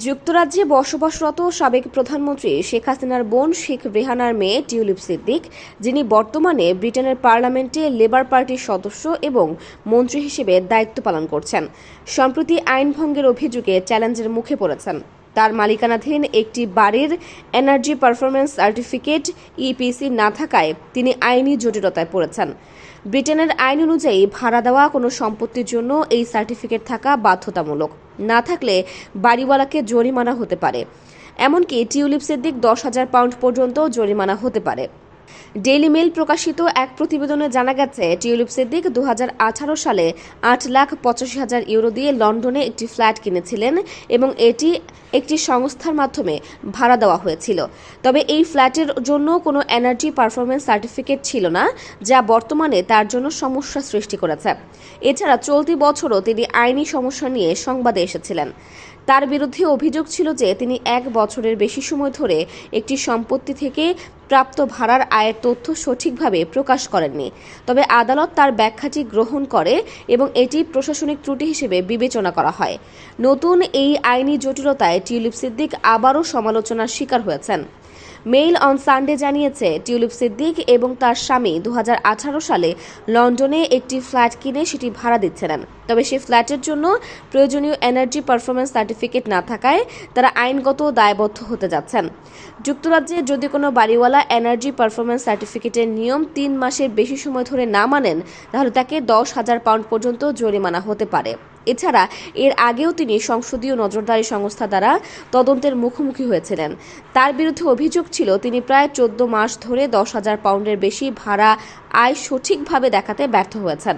যুক্তরাজ্যে বসবাসরত সাবেক প্রধানমন্ত্রী শেখ হাসিনার বোন শেখ রেহানার মেয়ে টিউলিপ সিদ্দিক, যিনি বর্তমানে ব্রিটেনের পার্লামেন্টে লেবার পার্টির সদস্য এবং মন্ত্রী হিসেবে দায়িত্ব পালন করছেন। সম্প্রতি আইন ভঙ্গের অভিযোগে চ্যালেঞ্জের মুখে পড়েছেন। তার মালিকানাধীন একটি বাড়ির এনার্জি পারফরম্যান্স সার্টিফিকেট ইপিসি না থাকায় তিনি আইনি জটিলতায় পড়েছেন। ব্রিটেনের আইন অনুযায়ী ভাড়া দেওয়া কোনো সম্পত্তির জন্য এই সার্টিফিকেট থাকা বাধ্যতামূলক। না থাকলে বাড়িওয়ালাকে জরিমানা হতে পারে। এমনকি টিউলিপসের দিক দশ হাজার পাউন্ড পর্যন্ত জরিমানা হতে পারে। ডেইলি মেল প্রকাশিত এক প্রতিবেদনে জানা গেছে টিউলিপ সিদ্দিক দু হাজার আঠারো সালে আট লাখ পঁচাশি হাজার ইউরো দিয়ে লন্ডনে একটি ফ্ল্যাট কিনেছিলেন এবং এটি একটি সংস্থার মাধ্যমে ভাড়া দেওয়া হয়েছিল। তবে এই ফ্ল্যাটের জন্য কোনো এনার্জি পারফরমেন্স সার্টিফিকেট ছিল না, যা বর্তমানে তার জন্য সমস্যা সৃষ্টি করেছে। এছাড়া চলতি বছরও তিনি আইনি সমস্যা নিয়ে সংবাদে এসেছিলেন। তার বিরুদ্ধে অভিযোগ ছিল যে তিনি এক বছরের বেশি সময় ধরে একটি সম্পত্তি থেকে প্রাপ্ত ভাড়ার আয়ের তথ্য সঠিকভাবে প্রকাশ করেননি। তবে আদালত তার ব্যাখ্যাটি গ্রহণ করে এবং এটি প্রশাসনিক ত্রুটি হিসেবে বিবেচনা করা হয়। নতুন এই আইনি জটিলতায় টিউলিপ সিদ্দিক আবারও সমালোচনার শিকার হয়েছেন। মেইল অন সানডে জানিয়েছে, টিউলিপ সিদ্দিক এবং তার স্বামী দু হাজার আঠারো সালে লন্ডনে একটি ফ্ল্যাট কিনে সেটি ভাড়া দিচ্ছিলেন। তবে সেই ফ্ল্যাটের জন্য প্রয়োজনীয় এনার্জি পারফরমেন্স সার্টিফিকেট না থাকায় তারা আইনগত দায়বদ্ধ হতে যাচ্ছেন। যুক্তরাজ্যে যদি কোনো বাড়িওয়ালা এনার্জি পারফরমেন্স সার্টিফিকেটের নিয়ম তিন মাসের বেশি সময় ধরে না মানেন, তাহলে তাকে দশ হাজার পাউন্ড পর্যন্ত জরিমানা হতে পারে। এছাড়া এর আগেও তিনি সংসদীয় নজরদারি সংস্থা দ্বারা তদন্তের মুখোমুখি হয়েছিলেন। তার বিরুদ্ধে অভিযোগ ছিল, তিনি প্রায় চোদ্দ মাস ধরে দশ হাজার পাউন্ডের বেশি ভাড়া আয় সঠিকভাবে দেখাতে ব্যর্থ হয়েছেন।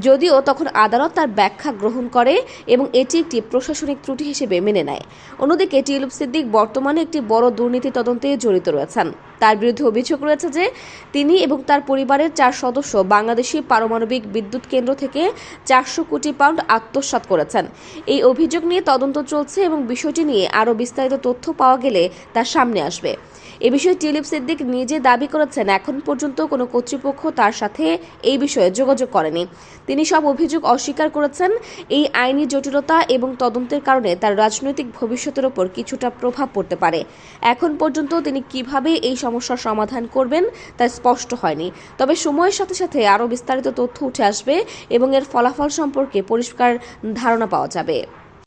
যদিও তখন আদালত তার ব্যাখ্যা গ্রহণ করে এবং এটি একটি প্রশাসনিক ত্রুটি হিসেবে মেনে নেয়। অন্যদিকে টিউলিপ সিদ্দিক বর্তমানে একটি বড় দুর্নীতি তদন্তে জড়িত রয়েছেন। তার বিরুদ্ধে অভিযোগ রয়েছে যে তিনি এবং তার পরিবারের চার সদস্য বাংলাদেশি পারমাণবিক বিদ্যুৎ কেন্দ্র থেকে চারশো কোটি পাউন্ড আত্মসাত করেছেন। এই অভিযোগ নিয়ে তদন্ত চলছে এবং বিষয়টি নিয়ে আরও বিস্তারিত তথ্য পাওয়া গেলে তা সামনে আসবে। এ বিষয়ে টিউলিপ সিদ্দিক নিজে দাবি করেছেন, এখন পর্যন্ত কোনো কর্তৃপক্ষ তার সাথে এই বিষয়ে যোগাযোগ করেনি। তিনি সব অভিযোগ অস্বীকার করেছেন। এই আইনি জটিলতা এবং তদন্তের কারণে তার রাজনৈতিক ভবিষ্যতের ওপর কিছুটা প্রভাব পড়তে পারে। এখন পর্যন্ত তিনি কীভাবে এই সমস্যার সমাধান করবেন তা স্পষ্ট হয়নি। তবে সময়ের সাথে সাথে আরও বিস্তারিত তথ্য উঠে আসবে এবং এর ফলাফল সম্পর্কে পরিষ্কার ধারণা পাওয়া যাবে।